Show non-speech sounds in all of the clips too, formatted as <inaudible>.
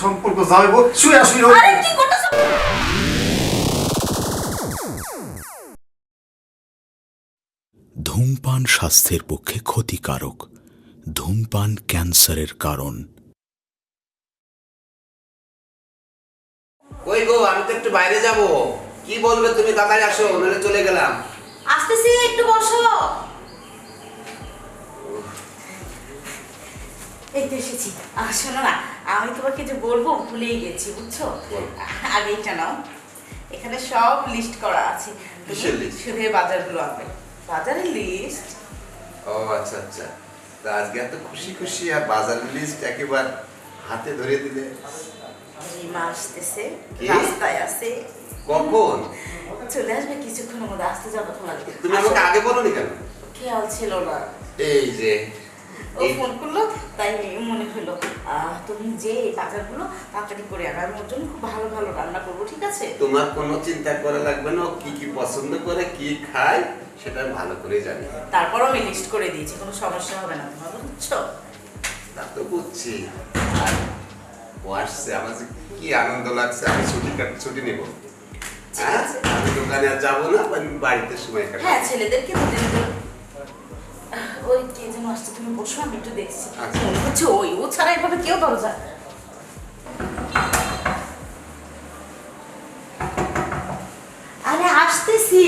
সম্পর্ক যাইব শুয়ে শুয়ে আরে কি করতেছ? ধূমপান স্বাস্থ্যের পক্ষে ক্ষতিকারক ধূমপান ক্যান্সারের কারণ। ওই গো আমি তো একটু বাইরে যাব। কি বলবে তুমি? তাড়াতাড়ি আসো নইলে চলে গেলাম। আসতেছি একটু বসো। এই তো এসেছি। শোনো না আমি তোমাকে যে বলব ভুলেই গেছি বুঝছ? আগে এটা নাও। এখানে সব লিস্ট করা আছে? শুধু বাজারগুলো আনবে। বাজারের লিস্ট ও আচ্ছা আচ্ছা। তা আজকে এত খুশি খুশি আর বাজারের লিস্ট একেবারে হাতে ধরে দিলে। রিমা আসতেছে? রাস্তায় আছে। কখন? চলে আসবে কিছুক্ষণের মধ্যে আসতে যাব তোমার তুমি আমাকে আগে বলোনি কেন? খেয়াল ছিল না। এই যে ও ফোন করল তাই মনে হলো তুমি যে এই বাজারগুলো তাড়াতাড়ি করে আনো আমি ওর জন্য খুব ভালো ভালো রান্না করব ঠিক আছে? তোমার কোনো চিন্তা করা লাগবে না কি কি পছন্দ করে কি খায় সেটা ভালো করে জানি। তারপর আমি লিস্ট করে দিয়েছি কোনো সমস্যা হবে না তোমার বুঝছ? তা তো বুঝছি। আর ও আসছে আমার যে কি আনন্দ লাগছে আমি ছুটি ছুটি নেব। হ্যাঁ? আমি দোকানে আর যাব না বাড়িতে সময় কাটাবো। হ্যাঁ ছেলেদেরকে ওই কে যেন আসছে তুমি বসো আমি একটু দেখছি। মনে হচ্ছে ওই ও ছাড়া এভাবে কেউ দরজা আরে আসতেছি।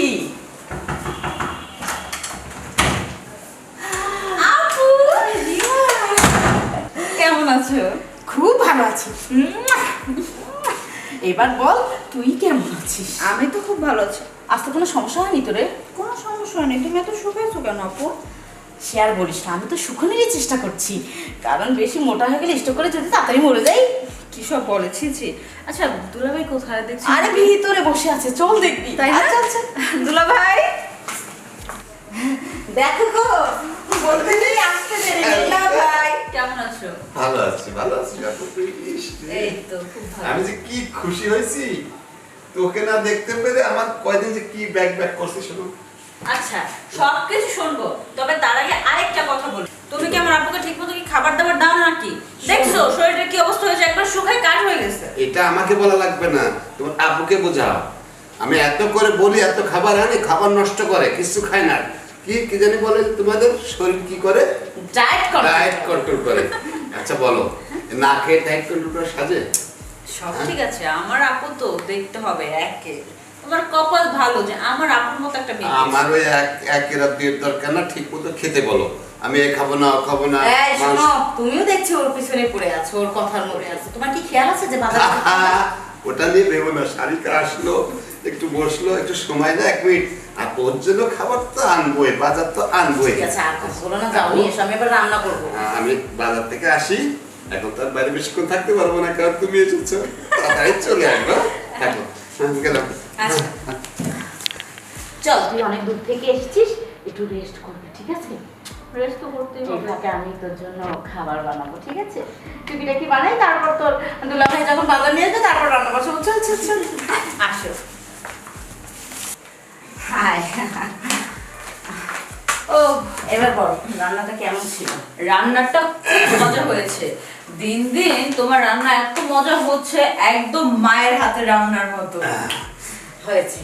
কেমন আছো? খুব ভালো আছি। এবার বল তুই কেমন আছিস? আমি তো খুব ভালো আছি। আসতে কোনো সমস্যা হয়নি তোরে? কোনো সমস্যা হয়নি। তুমি এত শুকাইছো কেন আপু? সে আর বলিস না আমি তো শুকনেরই চেষ্টা করছি। কারণ বেশি মোটা হয়ে গেলে স্টোক করে যদি তাড়াতাড়ি মরে যাই। কি সব বলেছি জি আচ্ছা দুলাভাই কোথায় দেখছি? আরে ভিতরে বসে আছে চল দেখবি। তাই না? আচ্ছা আচ্ছা। দুলাভাই! দেখো গো বলতে নেই আসতে দেরি। দুলাভাই। কেমন আছো? ভালো আছি ভালো আছি। এই তো খুব ভালো। আমি যে কি খুশি হয়েছি তোকে না দেখতে পেরে আমার কয়দিন যে কি ব্যাক ব্যাক করছে শোনো আচ্ছা সব কিছু শুনব। তবে তার আগে আরেকটা কথা বলি। তুমি কি আমার আপুকে ঠিক মতো কি খাবার দাবার দাও না নাকি দেখছ শরীরের কি অবস্থা হয়েছে? একবার শুকায় কাঠ হয়ে গেছে। এটা আমাকে বলা লাগবে না। তোমার আব্বুকে বোঝাও। আমি এত করে বলি এত খাবার আনি খাবার নষ্ট করে কিছু খায় না। কি কি জানি বলে তোমাদের? শরীর কি করে? ডায়েট কর। ডায়েট কন্ট্রোল করে। আচ্ছা বলো। না খেয়ে ডায়েট কন্ট্রোল করে সাজে? সব ঠিক আছে আমার আপু তো দেখতে হবে একে। তোমার কপাল ভালো যে আমার আপুর মতো একটা মেয়ে আমার ওই এক এক রাত দুয়ের দরকার না ঠিক মতো খেতে বলো। আমি এ খাব না খাব না এই শোনো তুমিও দেখছি ওর পিছনে পড়ে আছো ওর কথার মধ্যে আছে। তোমার কি খেয়াল আছে যে বাজার <laughs> ওটা নিয়ে ভেবো না শারিকা আসলো একটু বসল একটু সময় দেয় এক মিনিট। আর তোর জন্য খাবার তো আনবোই বাজার তো আনবোই। ঠিক আছে আর বলো না যাও নিয়ে এসো আমি এবার রান্না করব। আমি বাজার থেকে আসি এখন তো আর বাইরে বেশিক্ষণ থাকতে পারব না কারণ তুমি এসেছ। তাড়াতাড়ি চলে আসব থাকো হ্যাঁ, গেলাম। চল তুই অনেক দূর থেকে এসেছিস একটু রেস্ট করবি ঠিক আছে? রেস্ট তো করতেই হবে। আমি তোর জন্য খাবার বানাবো ঠিক আছে? টুকিটা কি বানাই তারপর তোর দুলাভাই যখন বাজার নিয়ে তারপর রান্না চল চল চল। আসো। হাই ও এবার বল রান্নাটা কেমন ছিল? রান্নাটা খুব মজা হয়েছে। দিন দিন তোমার রান্না এত মজা হচ্ছে একদম মায়ের হাতে রান্নার মতো। হয়েছে।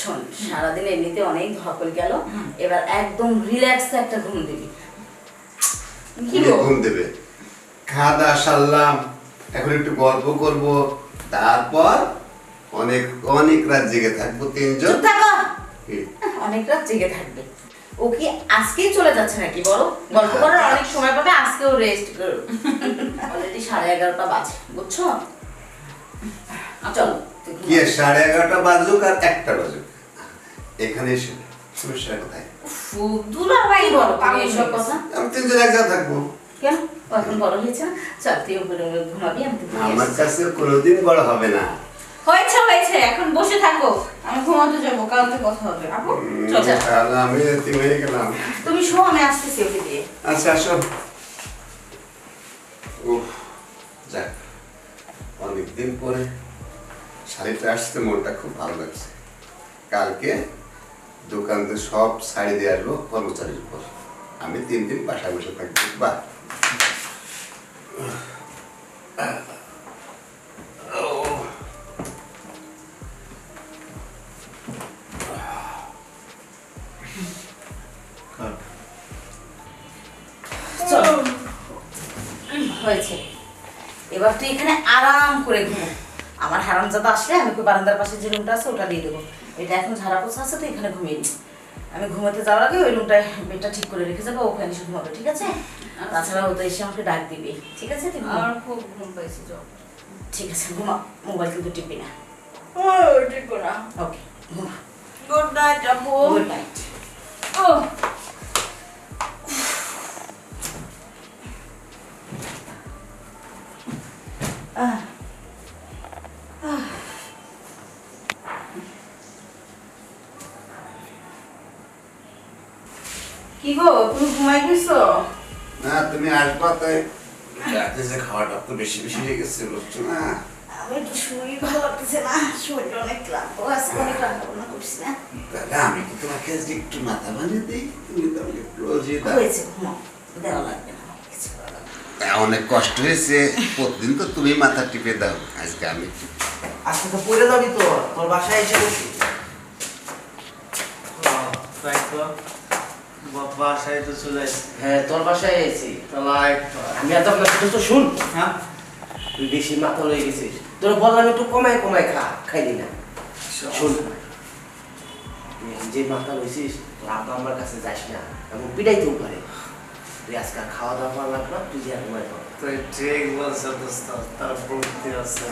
শোন সারাদিন এমনিতে অনেক ধকল গেল এবার একদম রিল্যাক্স একটা ঘুম দিবি। কি ঘুম দেবে। খাওয়া দাওয়া সারলাম এখন একটু গল্প করব তারপর অনেক অনেক রাত জেগে থাকব তিনজন? অনেক রাত জেগে থাকবে। ও কি আজকেই চলে যাচ্ছে নাকি বলো? গল্প করার অনেক সময় পাবে আজকেও রেস্ট করো অলরেডি সাড়ে এগারোটা বাজে বুঝছ? চলো। তুই ঘুমা। কি সাড়ে এগারোটা বাজুক আর একটা বাজুক। এখানে এসে সমস্যা কোথায়? দুলাভাই বলো তুমি এসব কথা? আমি তিনজন এক জায়গায় থাকব। কেন? এখন বড় হয়েছে চল তুই উপরে ঘুমাবি আমি আমার কাছে কোনোদিন বড় হবে না। হয়েছে হয়েছে এখন বসে থাকো। আমি ঘুমাতে যাব কালকে কথা হবে। আপু চল চল। আমি হয়ে গেলাম। তুমি শো আমি আসতেছি ওকে দিয়ে আচ্ছা আসো। উফ যাক অনেকদিন পরে শাড়িটা আসতে মনটা খুব ভালো লাগছে। কালকে দোকানতে সব শাড়ি দিয়ে আসব কর্মচারীর উপর। আমি তিন দিন বাসায় বসে থাকব। বাহ! ওকে বারান্দার পাশে যে রুমটা আছে ওটা দিয়ে দেবো। এটা এখন ঝাড়া পোছা আছে তো এখানে ঘুমিয়ে দিই আমি ঘুমাতে যাওয়ার আগে ওই রুমটায় বেডটা ঠিক করে রেখে যাব ওখানে এসে ঘুমাবে ঠিক আছে? তাছাড়া ও তো এসে আমাকে ডাক দিবে ঠিক আছে? আমার খুব ঘুম পাইছে ঠিক আছে ঘুমা। মোবাইল কিন্তু টিপবি না। ও ঠিক না। ওকে ঘুমা। Good night good night. ও। গো তুমি ঘুমাই গেছো? না তুমি আসবা তাই রাতে যে খাওয়াটা তো বেশি বেশি হয়ে গেছে বুঝছ না? আমি একটু শরীর ভালো লাগতেছে না শরীর অনেক ক্লান্ত আছে অনেক ক্লান্ত করছি না। দাদা আমি কি তোমাকে আজকে একটু মাথা বানিয়ে দিই? তুমি তো আমাকে রোজই দাও। হয়েছে ঘুমাও দেওয়া লাগবে না কিছু করা লাগবে না। তা অনেক কষ্ট হয়েছে প্রতিদিন তো তুমি মাথা টিপে দাও আজকে আমি আজকে তো পড়ে যাবি তো তোর বাসায় এসে বসি। তো বা- বাসায় তো চলে আসছি হ্যাঁ তোর বাসায় এসেছি আমি এত আপনার তো শুন। হ্যাঁ? তুই বেশি মাথা হয়ে গেছিস। তোর বললাম একটু কমায় কমায় খা খাইলি না শুন। যে মাথা হয়েছিস তোর আব্বা আমার কাছে যাস না। এবং পিটাইতেও পারে তুই আজকে খাওয়া দাওয়া করা তুই যা ঘুমাই পড়। তুই ঠিক বলছো দোস্ত তার বুদ্ধি আছে।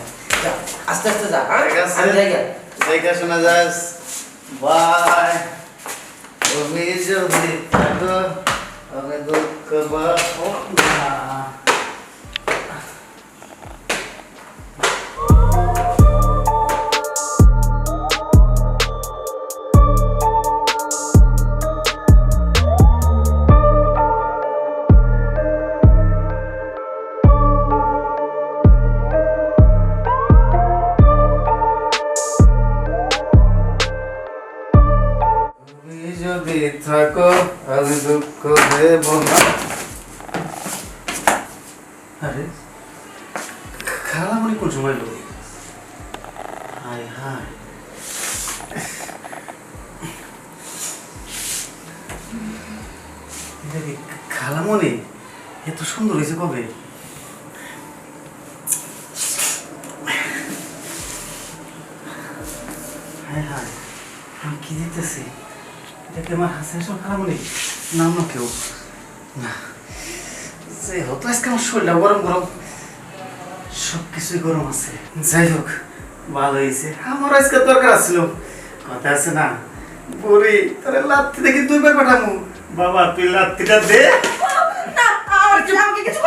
আস্তে আস্তে যা হ্যাঁ? ঠিক আছে। আমি যাই শোনা যাস। বাই। তুমি যদি থাকো আমি দুঃখ থাকো আমি দুঃখ দেব না। আরে সময় লোক? হাই খালামণি? এত সুন্দর হয়েছে কবে হায় হায় আমি কি দিতেছি এটা কি আমার হাসির সব খারাপনি নাম না কেউ না যে হতো আজকে আমার শরীরটা গরম গরম সব কিছুই গরম আছে যাই হোক ভালো হয়েছে আমার আজকে দরকার আছিল কথা আছে না বড়ি তোর লাত্তি দেখি দুইবার পাঠামু বাবা তুই লাত্তিটা দে আর কিছু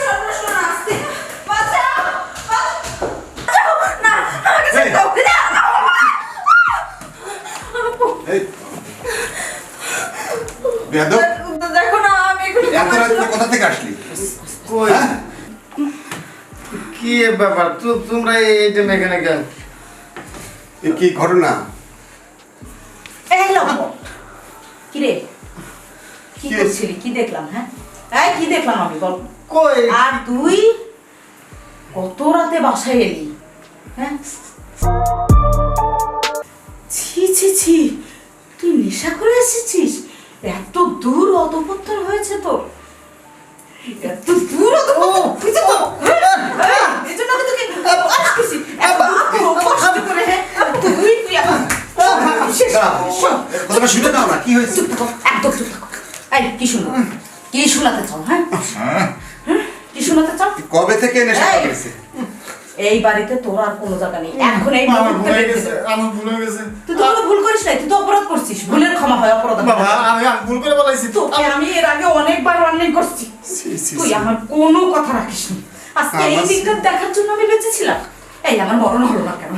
হলো না আসতে বাঁচাও বাঁচাও না আমাকে ছেড়ে দাও না, এই বেয়াদব। দেখো না আমি কোথা থেকে আসলি? কই? হ্যাঁ? কি ব্যাপার তোমরা এই এখানে কেন কি ঘটনা? কি রে? কি কি? করছিলি? কি দেখলাম হ্যাঁ? এই কি দেখলাম আমি? বল। কই? আর তুই কত রাতে বাসায় এলি হ্যাঁ? ছি ছি ছি। তুই নেশা করে এসেছিস? এত দূর অধপত্তর হয়েছে তো এত দূর অধপত্তর হয়েছে তো জন্য আমি তোকে আসতেছি। এত কষ্ট করে তুই তুই আমার শেষ, শোন, কথাটা শুনে দাও না কি হয়েছে? একদম চুপ থাকো। এই কি শুনো কি শোনাতে চাও হ্যাঁ? কি শোনাতে চাও? কবে থেকে নেশা করেছে এই বাড়িতে তোর আর কোনো জায়গা নেই। এখন এই আমার ভুল হয়ে গেছে আমার ভুল হয়ে গেছে। তুই তো ভুল করিস নাই তুই তো অপরাধ করছিস। ভুলের ক্ষমা হয় অপরাধ বাবা আমি আমি ভুল করে বলাইছি। তো আমি এর আগে অনেকবার ওয়ার্নিং করছি। তুই আমার কোনো কথা রাখিস নি আজকে এই দিনটা দেখার জন্য আমি বেঁচেছিলাম। এই আমার মরণ হলো না কেন?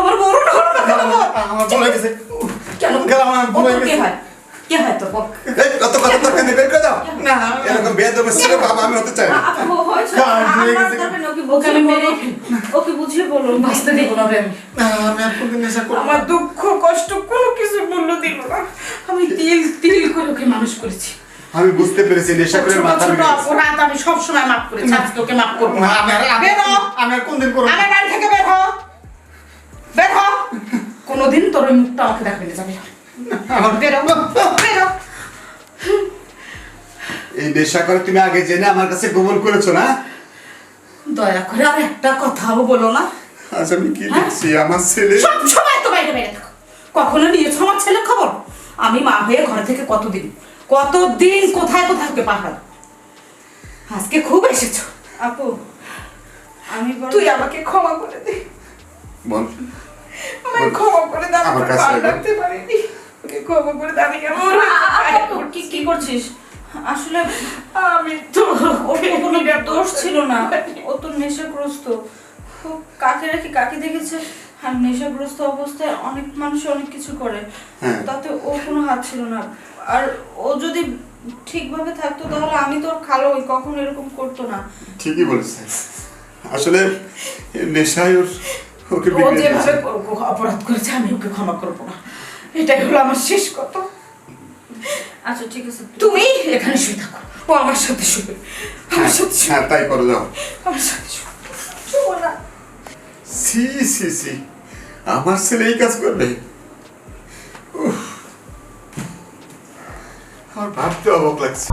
আমার মরণ হলো না কেন? আমার ভুল গেছে। কেন? আমার কে গেছে। হয়? কে হয় তোর বল? এই, কত কথা তোর কানে বের করে দাও। না। এরকম বেয়াদবের ছেলে বাবা আমি হতে চাই না। আপু হয়েছে কাজ হয়ে আমার গেছে। দরকার নেই, ওকে বুঝিয়ে মেরে ওকে বুঝিয়ে বলো বাঁচতে দেবো না রে আমি। আর কোনদিন নেশা করব আমার দুঃখ কষ্ট কোনো কিছু মূল্য দিল না। আমি তিল তিল করে ওকে মানুষ করেছি। আমি বুঝতে পেরেছি নেশা করে মাথা ছোট ভেঙে গেছে। অপরাধ আমি সবসময় মাফ করেছি আজকে ওকে মাফ করব। না, আমি আর- বের হ। আমি আর কোনদিন করব। আমার বাড়ি থেকে বের হ। বের হ। কোনোদিন তোর ওই মুখটা আমাকে দেখবে না যাবে। আমার বের হ। বের হ। এই নেশা করে তুমি আগে জেনে আমার কাছে গোপন করেছ না? দয়া করে আর একটা কথাও বলো না। আজ আমি কি দেখছি? আমার ছেলে সব সময় তো বাইরে বাইরে থাকো। কখনো নিয়েছো আমার ছেলে খবর? আমি মা হয়ে ঘর থেকে কতদিন কতদিন কোথায় কোথায় ওকে পাঠাল আজকে খুব এসেছ। আপু আমি তুই আমাকে ক্ষমা করে দে। বল। আমাকে ক্ষমা করে দে আমি আমার কাছে রাখতে পারিনি। ওকে ক্ষমা করে দে আমি কেমন কি কি করছিস? আসলে আমি তো ওর কোনো দোষ ছিল না। ও তো নেশাগ্রস্ত। কাকে রেখে কাকে দেখেছে? আর নেশাগ্রস্ত অবস্থায় অনেক মানুষ অনেক কিছু করে। হ্যাঁ। তাতে ও কোনো হাত ছিল না। আর ও যদি ঠিকভাবে থাকতো তাহলে আমি তোর খালো কখনো এরকম করতো না। ঠিকই বলেছে আসলে নেশায় ওর ওকে ও যেভাবে অপরাধ করেছে আমি ওকে ক্ষমা করব না। এটাই হলো আমার শেষ কথা। আচ্ছা ঠিক আছে। তুমি এখানে শুয়ে থাকো। ও আমার সাথে শুবে। আমার সাথে হ্যাঁ তাই করো যাও। আমার সাথে সি সি সি আমার ছেলে এই কাজ করবে। আমার ভাবতে অবাক লাগছে।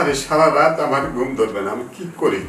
আরে সারা রাত আমার ঘুম ধরবে না, আমি কি করি?